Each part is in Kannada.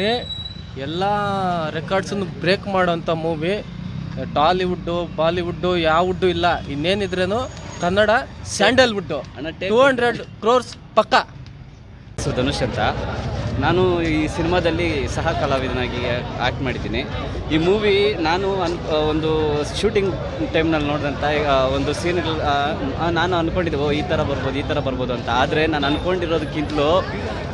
ಕನ್ನಡದಲ್ಲಿ ಎಲ್ಲ ರೆಕಾರ್ಡ್ಸನ್ನು ಬ್ರೇಕ್ ಮಾಡೋಂಥ ಮೂವಿ ಟಾಲಿವುಡ್ಡು ಬಾಲಿವುಡ್ಡು ಯಾವ ವುಡ್ಡು ಇಲ್ಲ. ಇನ್ನೇನಿದ್ರೇನು Kannada Sandalwood two hundred crores ಪಕ್ಕ. ಧನುಷ್ ಅಂತ. ನಾನು ಈ ಸಿನಿಮಾದಲ್ಲಿ ಸಹ ಕಲಾವಿದನಾಗಿ ಆ್ಯಕ್ಟ್ ಮಾಡಿದ್ದೀನಿ. ಈ ಮೂವಿ ನಾನು ಅನ್ ಒಂದು ಶೂಟಿಂಗ್ ಟೈಮ್ನಲ್ಲಿ ನೋಡಿದಂಥ ಒಂದು ಸೀನ್ಗಳು ನಾನು ಅಂದ್ಕೊಂಡಿದ್ದೆ ಓ, ಈ ಥರ ಬರ್ಬೋದು, ಈ ಥರ ಬರ್ಬೋದು ಅಂತ. ಆದರೆ ನಾನು ಅಂದ್ಕೊಂಡಿರೋದಕ್ಕಿಂತಲೂ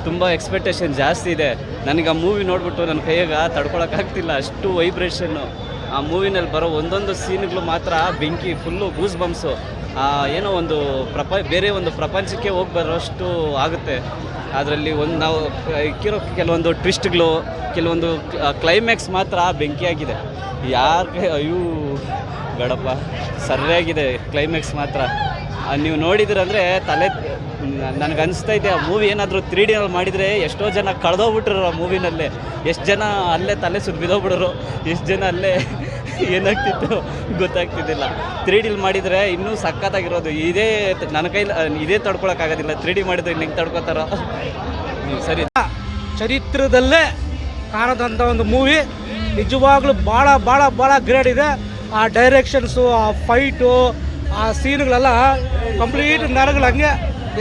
ತುಂಬ ಎಕ್ಸ್ಪೆಕ್ಟೇಷನ್ ಜಾಸ್ತಿ ಇದೆ. ನನಗೆ ಆ ಮೂವಿ ನೋಡಿಬಿಟ್ಟು ನನ್ನ ಕೈಯಾಗ ತಡ್ಕೊಳಕ್ಕಾಗ್ತಿಲ್ಲ ಅಷ್ಟು ವೈಬ್ರೇಷನ್ನು ಆ ಮೂವಿನಲ್ಲಿ ಬರೋ ಒಂದೊಂದು ಸೀನ್ಗಳು ಮಾತ್ರ ಬೆಂಕಿ ಫುಲ್ಲು ಗೂಸ್ ಬಂಪ್ಸು ಏನೋ ಒಂದು ಪ್ರಪ ಬೇರೆ ಒಂದು ಪ್ರಪಂಚಕ್ಕೆ ಹೋಗಿ ಬರೋಷ್ಟು ಆಗುತ್ತೆ. ಅದರಲ್ಲಿ ಒಂದು ನಾವು ಇಕ್ಕಿರೋ ಕೆಲವೊಂದು ಟ್ವಿಸ್ಟ್ಗಳು ಕೆಲವೊಂದು ಕ್ಲೈಮ್ಯಾಕ್ಸ್ ಮಾತ್ರ ಬೆಂಕಿಯಾಗಿದೆ. ಯಾರು ಅಯ್ಯೋ, ಬೇಡಪ್ಪ. ಸರಿಯಾಗಿದೆ ಕ್ಲೈಮ್ಯಾಕ್ಸ್ ಮಾತ್ರ. ನೀವು ನೋಡಿದ್ರಂದರೆ ತಲೆ ನನಗೆ ಇದೆ, ಆ ಮೂವಿ ಏನಾದರೂ ತ್ರೀ ಡಿನಲ್ಲಿ ಮಾಡಿದರೆ ಎಷ್ಟೋ ಜನ ಕಳೆದೋಗ್ಬಿಟ್ರು ಆ ಮೂವಿನಲ್ಲೇ ಎಷ್ಟು ಜನ ಅಲ್ಲೇ ತಲೆ ಸುಟ್ಟು ಬಿದ್ದೋಗ್ಬಿಡೋರು ಎಷ್ಟು ಜನ ಅಲ್ಲೇ ಏನಾಗ್ತಿತ್ತು ಗೊತ್ತಾಗ್ತಿದ್ದಿಲ್ಲ. ತ್ರೀ ಡಿಲ್ ಮಾಡಿದರೆ ಇನ್ನೂ ಸಖತ್ತಾಗಿರೋದು. ಇದೇ ನನ್ನ ಕೈಲಿ ಇದೇ ತಡ್ಕೊಳಕ್ಕಾಗೋದಿಲ್ಲ ತ್ರೀ ಡಿ ಮಾಡಿದ್ರೆ ಹೆಂಗೆ ತಡ್ಕೊತಾರೋ? ಸರಿ. ಚರಿತ್ರದಲ್ಲೇ ಕಾಣದಂಥ ಒಂದು ಮೂವಿ ನಿಜವಾಗ್ಲೂ ಭಾಳ ಭಾಳ ಭಾಳ ಗ್ರೇಡ್ ಇದೆ. ಆ ಡೈರೆಕ್ಷನ್ಸು ಆ ಫೈಟು ಆ ಸೀನ್ಗಳೆಲ್ಲ ಕಂಪ್ಲೀಟ್ ನರಗಳು ಹಂಗೆ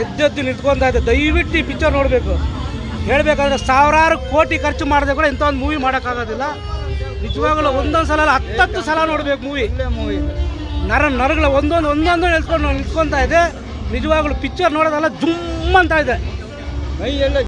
ಎದ್ದೆದ್ದು ನಿಂತ್ಕೊತಾ ದಯವಿಟ್ಟು ಈ ಪಿಕ್ಚರ್ ನೋಡಬೇಕು. ಹೇಳಬೇಕಾದ್ರೆ ಸಾವಿರಾರು ಕೋಟಿ ಖರ್ಚು ಮಾಡಿದೆ ಕೂಡ ಇಂಥ ಒಂದು ಮೂವಿ ಮಾಡೋಕ್ಕಾಗೋದಿಲ್ಲ. ನಿಜವಾಗ್ಲೂ ಒಂದೊಂದು ಸಲ ಹತ್ತತ್ತು ಸಲ ನೋಡಬೇಕು ಮೂವಿ ಮೂವಿ ನರ ನರಗಳ ಒಂದೊಂದು ಒಂದೊಂದು ನಿಲ್ಸ್ಕೊಂಡು ನಿಲ್ಸ್ಕೊತಾ ಇದೆ. ನಿಜವಾಗ್ಲೂ ಪಿಕ್ಚರ್ ನೋಡೋದಲ್ಲ ಜುಮ್ ಅಂತ ಇದೆ.